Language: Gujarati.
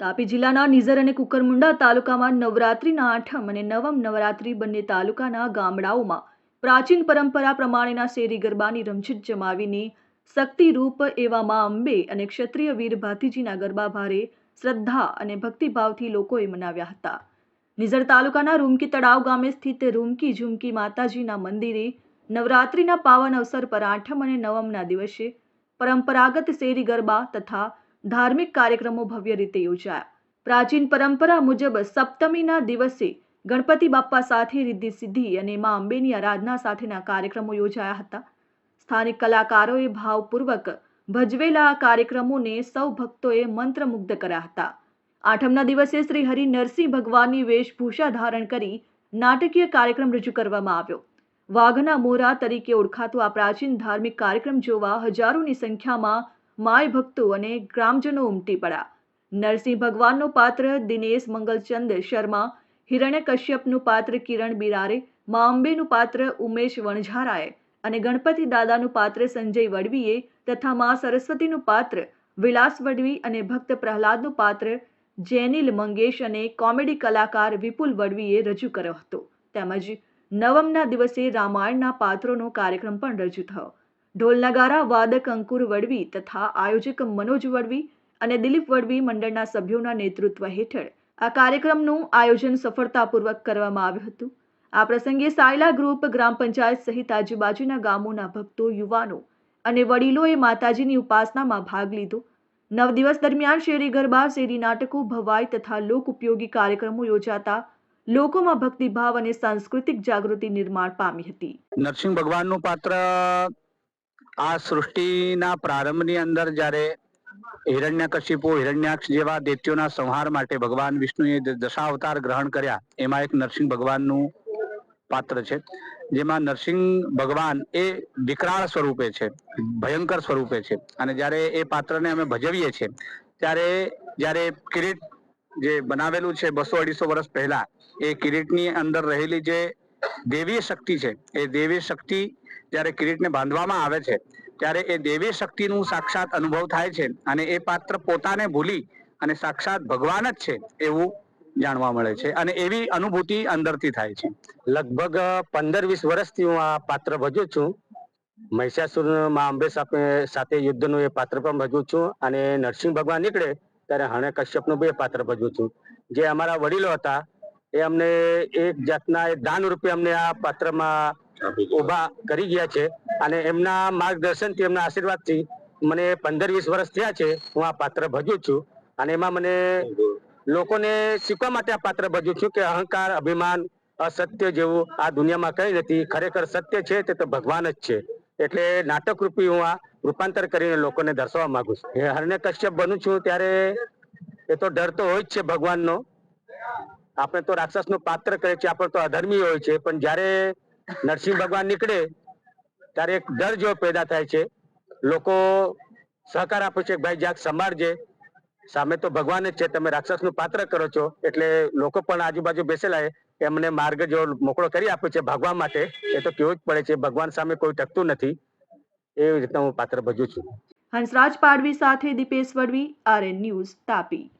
તાપી જિલ્લાના નિઝર અને કુકરમુંડા તાલુકામાં નવરાત્રિના આઠમ અને નવમ નવરાત્રિ બંને તાલુકાના ગામડાઓમાં પ્રાચીન પરંપરા પ્રમાણેના શેરી ગરબાની રમઝટ જમાવીને શક્તિરૂપ એવા મા અંબે અને ક્ષત્રિય વીર ભાતીજીના ગરબા ભારે શ્રદ્ધા અને ભક્તિભાવથી લોકોએ મનાવ્યા હતા. નિઝર તાલુકાના રૂમકી તળાવ ગામે સ્થિત રૂમકી ઝુમકી માતાજીના મંદિરે નવરાત્રિના પાવન અવસર પર આઠમ અને નવમના દિવસે પરંપરાગત શેરી ગરબા તથા ધાર્મિક કાર્યક્રમો ભવ્ય રીતે યોજાયા. પ્રાચીન પરંપરા મુજબ સપ્તમીના દિવસે ગણપતિ બાપ્પા સાથે રિદ્ધિ સિદ્ધિ અને મા અંબેની આરાધના સાથેના કાર્યક્રમો યોજાયા હતા. સ્થાનિક કલાકારોએ ભાવપૂર્વક ભજવેલા આ કાર્યક્રમોને સૌ ભક્તોએ મંત્રમુગ્ધ કર્યા હતા. આઠમના દિવસે શ્રી હરિ નરસિંહ ભગવાનની વેશભૂષા ધારણ કરી નાટકીય કાર્યક્રમ રજૂ કરવામાં આવ્યો. વાઘના મોરા તરીકે ઓળખાતો આ પ્રાચીન ધાર્મિક કાર્યક્રમ જોવા હજારોની સંખ્યામાં માય ભક્તો અને ગ્રામજનો ઉમટી પડ્યા. નરસિંહ ભગવાનનું પાત્ર, દિનેશ મંગલચંદ શર્મા હિરણ્ય કશ્યપનું પાત્ર, કિરણ બિરારે, મા અંબેનું પાત્ર, ઉમેશ વણઝારાએ અને ગણપતિ દાદાનું પાત્ર, સંજય વડવીએ તથા મા સરસ્વતીનું પાત્ર, વિલાસ વડવી અને ભક્ત પ્રહલાદનું પાત્ર, જેનિલ મંગેશ અને કોમેડી કલાકાર વિપુલ વડવીએ રજૂ કર્યો હતો. તેમજ નવમના દિવસે રામાયણના પાત્રોનો કાર્યક્રમ પણ રજૂ થયો. ઢોલ નગારા વાદક, અંકુર વડવી તથા આયોજક મનોજ વડવી અને દિલીપ વડવી મંડળના સભ્યોના નેતૃત્વ હેઠળ આ કાર્યક્રમનું આયોજન સફળતાપૂર્વક કરવામાં આવ્યું હતું. આ પ્રસંગે સાયલા ગ્રુપ ગ્રામ પંચાયત સહિત આજુબાજુના ગામોના ભક્તો, યુવાનો અને વડીલોએ માતાજીની ઉપાસનામાં ભાગ લીધો. નવ દિવસ દરમિયાન શેરી ગરબા, શેરી નાટકો, ભવાઈ તથા લોક ઉપયોગી કાર્યક્રમો યોજાતા લોકોમાં ભક્તિભાવ અને સાંસ્કૃતિક જાગૃતિ નિર્માણ પામી હતી. નરસિંહ ભગવાનનું પાત્ર આ સૃષ્ટિના પ્રારંભની અંદર જ્યારે હિરણ્યકશિપુ, હિરણ્યાક્ષ જેવા દૈત્યોના સંહાર માટે ભગવાન વિષ્ણુએ દશાવતાર ગ્રહણ કર્યા, એમાં એક નરસિંહ ભગવાનનું પાત્ર છે, જેમાં નરસિંહ ભગવાન એ વિકરાળ સ્વરૂપે છે, ભયંકર સ્વરૂપે છે. અને જ્યારે એ પાત્રને અમે ભજવીએ છીએ, ત્યારે જ્યારે કિરીટ જે બનાવેલું છે બસો અઢીસો વર્ષ પહેલા, એ કિરીટની અંદર રહેલી જે દેવીય શક્તિ છે. એ દેવી શક્તિ જ્યારે કિરીટને બાંધવામાં આવે છે, ત્યારે એ દેવી શક્તિનું સાક્ષાત અનુભવ થાય છે અને એ પાત્ર પોતાને ભૂલી અને સાક્ષાત ભગવાન જ છે એવું જાણવા મળે છે અને એવી અનુભૂતિ અંદરથી થાય છે. લગભગ પંદર વીસ વર્ષથી હું આ પાત્ર ભજવું છું. મહિષાસુરમાં અંબે સાથે યુદ્ધનું એ પાત્ર પણ ભજવું છું અને નરસિંહ ભગવાન નીકળે ત્યારે હણે કશ્યપનું બે પાત્ર ભજવું છું. જે અમારા વડીલો હતા એ અમને એક જાતના દાન રૂપે અમને આ પાત્રમાં ઊભા કરી ગયા છે અને એમના માર્ગદર્શનથી એમના આશીર્વાદથી મને પંદર વીસ વર્ષ થયા છે હું આ પાત્ર ભજું છું. અને એમાં મને લોકોને શીખવા માટે આ પાત્ર ભજું છું કે અહંકાર, અભિમાન, અસત્ય જેવું આ દુનિયામાં કઈ નથી. ખરેખર સત્ય છે તે તો ભગવાન જ છે. એટલે નાટક રૂપી હું આ રૂપાંતર કરીને લોકોને દર્શાવવા માંગુ છું. એ હરણે કશ્યપ બનું છું ત્યારે એ તો ડર તો હોય જ છે ભગવાનનો. આપણે તો રાક્ષસનું પાત્ર કરે છે, આપણે તો અધર્મી હોય છે, પણ જ્યારે નરસિંહ ભગવાન નીકળે, ત્યારે એક ડર જેવો પેદા થાય છે. લોકો સહકાર આપે છે ભાઈ જ્યાં સંભાળજે. સામે તો ભગવાન જ છે, તમે રાક્ષસનું પાત્ર કરો છો, એટલે લોકો પણ આજુબાજુ બેસેલા એમને માર્ગ જો મોકળો કરી આપે છે ભાગવા માટે. એ તો કેવું જ પડે છે, ભગવાન સામે કોઈ ટકતું નથી. એવી રીતના હું પાત્ર ભજવું છું. હંસરાજ પાડવી સાથે Dipesh Vadvi, R N news Tapi.